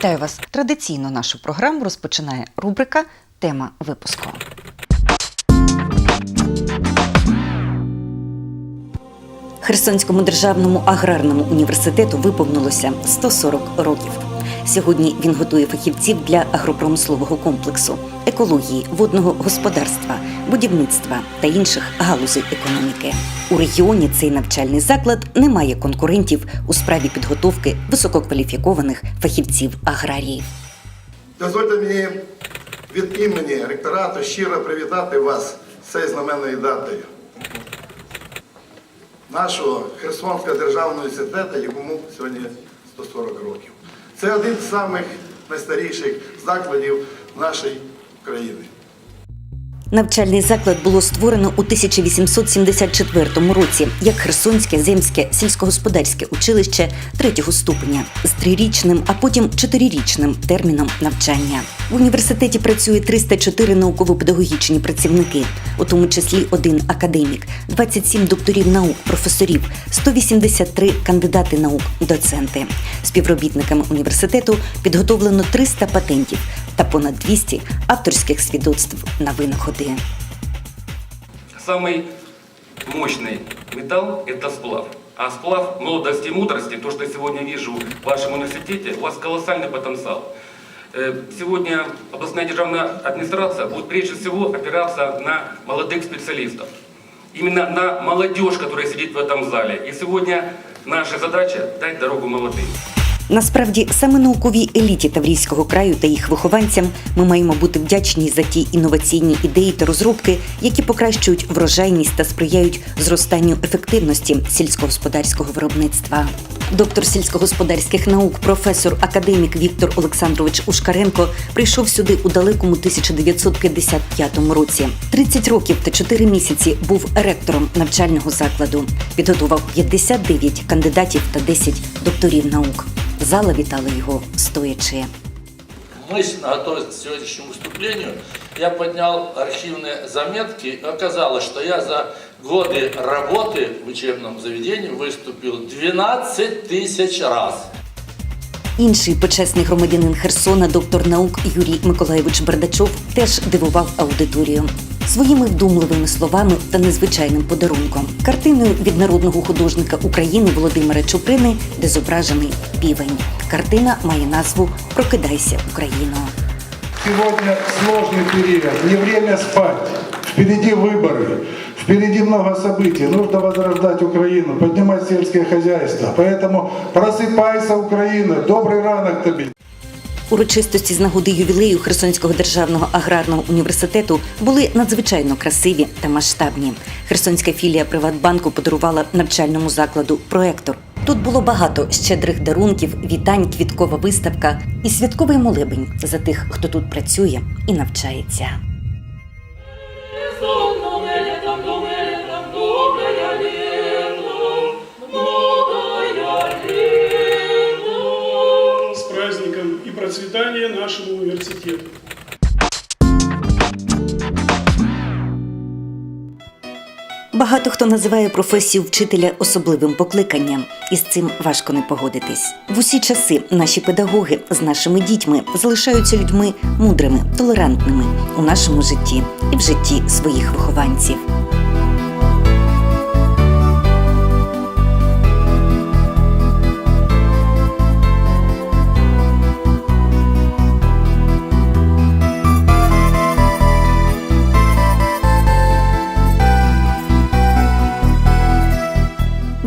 Вітаю вас! Традиційно нашу програму розпочинає рубрика Тема випуску. Херсонському державному аграрному університету виповнилося 140 років. Сьогодні він готує фахівців для агропромислового комплексу, екології, водного господарства, будівництва та інших галузей економіки. У регіоні цей навчальний заклад не має конкурентів у справі підготовки висококваліфікованих фахівців аграріїв. Дозвольте мені від імені ректорату щиро привітати вас з цією знаменною датою. Нашого Херсонського державного університету, якому сьогодні 140 років. Це один з самих найстаріших закладів нашої країни. Навчальний заклад було створено у 1874 році як Херсонське земське сільськогосподарське училище третього ступеня з трирічним, а потім чотирирічним терміном навчання. В університеті працює 304 науково-педагогічні працівники, у тому числі один академік, 27 докторів наук, професорів, 183 кандидати наук, доценти. Співробітниками університету підготовлено 300 патентів та понад 200 авторських свідоцтв на винаходи. Самый мощный металл – это сплав. А сплав молодости и мудрости, то, что я сегодня вижу в вашем университете, у вас колоссальный потенциал. Э, Сегодня областная державная администрация будет прежде всего опираться на молодых специалистов. Именно на молодежь, которая сидит в этом зале. И сегодня наша задача – дать дорогу молодым. Насправді, саме науковій еліті Таврійського краю та їх вихованцям ми маємо бути вдячні за ті інноваційні ідеї та розробки, які покращують врожайність та сприяють зростанню ефективності сільськогосподарського виробництва. Доктор сільськогосподарських наук, професор академік Віктор Олександрович Ушкаренко прийшов сюди у далекому 1955 році. 30 років та 4 місяці був ректором навчального закладу. Підготував 59 кандидатів та 10 докторів наук. Зала вітала його стоячи. мысленно готовясь к сегодняшнему выступлению, я поднял архивные заметки. и Оказалось, что я за годы работы в учебном заведении выступил 12 тысяч раз. Інший почесний громадянин Херсона, доктор наук Юрій Миколаєвич Бардачов, теж дивував аудиторію своїми вдумливими словами та незвичайним подарунком. Картиною від народного художника України Володимира Чуприни, де зображений півень. Картина має назву Прокидайся, Україно. Сегодня сложный период, не время спать. Впереди выборы, впереди много событий. Нужно возрождать Украину, поднимать сельское хозяйство. Поэтому просыпайся, Украина. Добрый ранок тебе. Урочистості з нагоди ювілею Херсонського державного аграрного університету були надзвичайно красиві та масштабні. Херсонська філія Приватбанку подарувала навчальному закладу проектор. Тут було багато щедрих дарунків, вітань, квіткова виставка і святковий молебень за тих, хто тут працює і навчається. Праздником и процветания нашему университету. Багато хто називає професію вчителя особливим покликанням, і з цим важко не погодитись. В усі часи наші педагоги з нашими дітьми залишаються людьми мудрими, толерантними у нашому житті і в житті своїх вихованців.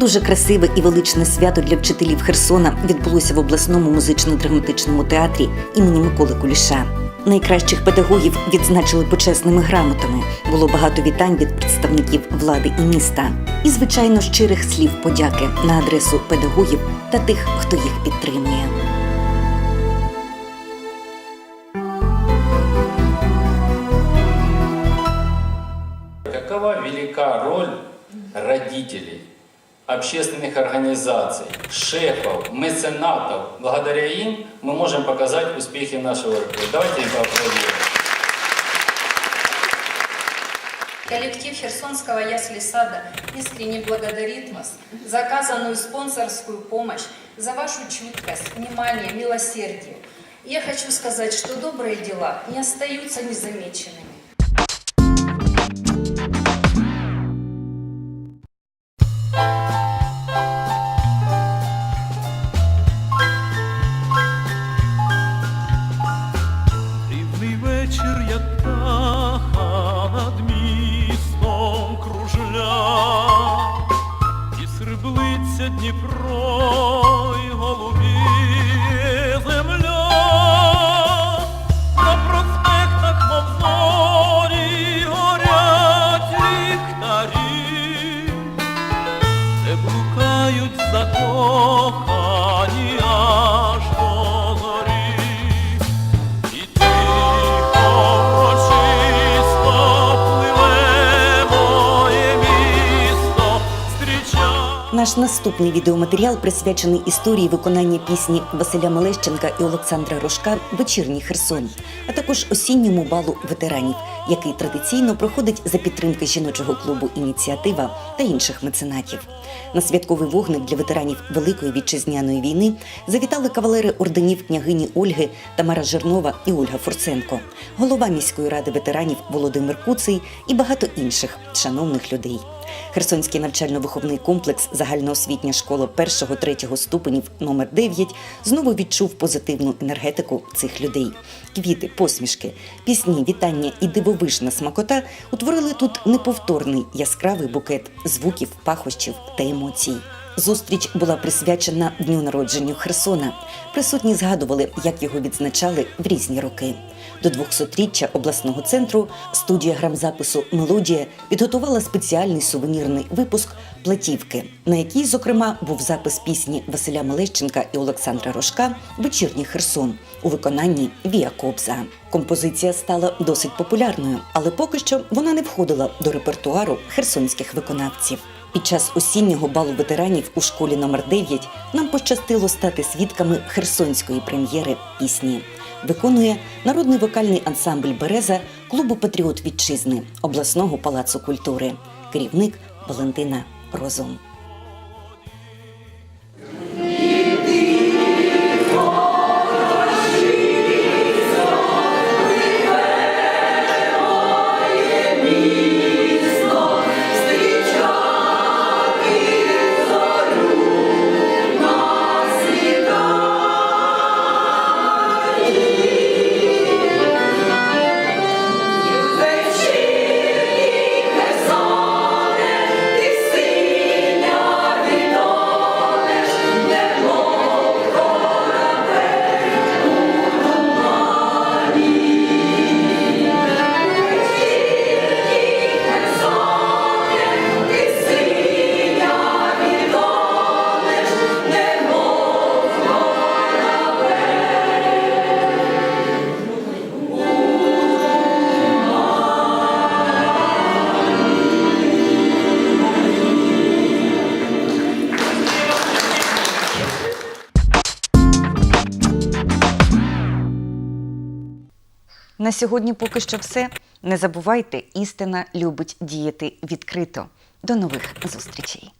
Дуже красиве і величне свято для вчителів Херсона відбулося в обласному музично-драматичному театрі імені Миколи Куліша. Найкращих педагогів відзначили почесними грамотами. Було багато вітань від представників влади і міста. І, звичайно, щирих слів подяки на адресу педагогів та тих, хто їх підтримує. Общественных организаций, шефов, меценатов. Благодаря им мы можем показать успехи нашего рода. Давайте им поаплодируем. Коллектив Херсонского ясли сада искренне благодарит вас за оказанную спонсорскую помощь, за вашу чуткость, внимание, милосердие. Я хочу сказать, что добрые дела не остаются незамеченными. Наш наступний відеоматеріал присвячений історії виконання пісні Василя Мелещенка і Олександра Рожка Вечірній Херсон, а також осінньому балу ветеранів, який традиційно проходить за підтримки жіночого клубу Ініціатива та інших меценатів. На святковий вогник для ветеранів Великої вітчизняної війни завітали кавалери орденів княгині Ольги Тамара Жирнова і Ольга Фурценко, голова міської ради ветеранів Володимир Куций і багато інших шановних людей. Херсонський навчально-виховний комплекс загальноосвітня школа 1-3 ступенів номер 9 знову відчув позитивну енергетику цих людей. Квіти, посмішки, пісні, вітання і дивовижна смакота утворили тут неповторний яскравий букет звуків, пахощів та емоцій. Зустріч була присвячена дню народження Херсона. Присутні згадували, як його відзначали в різні роки. До 200-річчя обласного центру студія грамзапису Мелодія підготувала спеціальний сувенірний випуск платівки, на якій, зокрема, був запис пісні Василя Мелещенка і Олександра Рожка Вечірній Херсон у виконанні Вія Кобза. Композиція стала досить популярною, але поки що вона не входила до репертуару херсонських виконавців. Під час осіннього балу ветеранів у школі номер 9 нам пощастило стати свідками херсонської прем'єри пісні. Виконує народний вокальний ансамбль Береза клубу Патріот Вітчизни обласного палацу культури. Керівник Валентина Розум. На сьогодні поки що все. Не забувайте, істина любить діяти відкрито. До нових зустрічей.